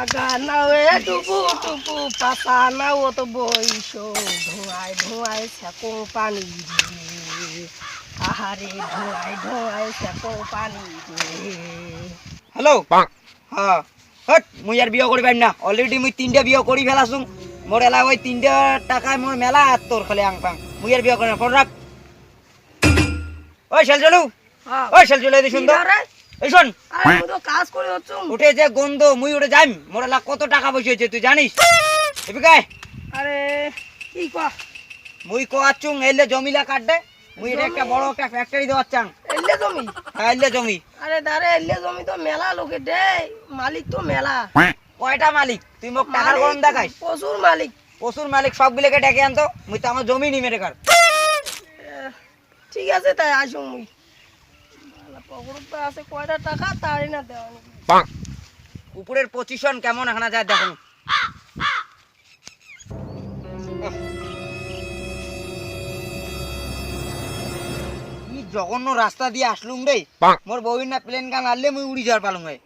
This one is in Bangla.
আগা নাও এ টুপু টুপু পাতা নাও তো বইস ধোঁয়ায় ধোঁয়ায় সেকো পানি আহারে ধোঁয়ায় ধোঁয়ায় সেকো পানি হ্যালো? হ্যাঁ। হট মুই আর বিয়ে করি পারি না। অলরেডি মুই তিনটা বিয়ে করি ফেলাছুং মোর এলা ওই তিনটা টাকায় মোর মেলা আর তোর খালি আং পাং। মুই আর বিয়ে করি না। ফোন রাখ। ওই শেল চলু হ্যাঁ, ওই শেল চলে সুন্দর? এই শোন। আরে তো কাজ করে হচ্ছু উঠে যে গন্ধ মুই উঠে যাইম। মোর এলা কত টাকা পয়সা হয়েছে তুই জানিস? আরে কি কয়া মুই কোয়াচুং এলে জমিলা কাটবে মুই এটা একটা বড় একটা ফ্যাক্টরি দেওয়ার চাং। এলে জমি? এলে জমি। আরে এলে জমি তো মেলা লোকে দে। মালিক তো মেলা। কয়টা মালিক? তুই মোক টাকার গরম দেখাইস প্রচুর মালিক। পশুর মালিক সবগুলোকে ডেকে আনতো মুই তো আমার জমি নিমে মেরে এ, ঠিক আছে তাই আসুন মুই। পকড়ত তো আছে কয়টা টাকা তারই না দেওয়া উপরের পজিশন কেমন এখানে যায় দেখুন। জঘন্য রাস্তা দিয়ে আসলুম রে। মোর বউ না প্লেন গান আনলে মুই উড়ি যাওয়ার পালুম রে।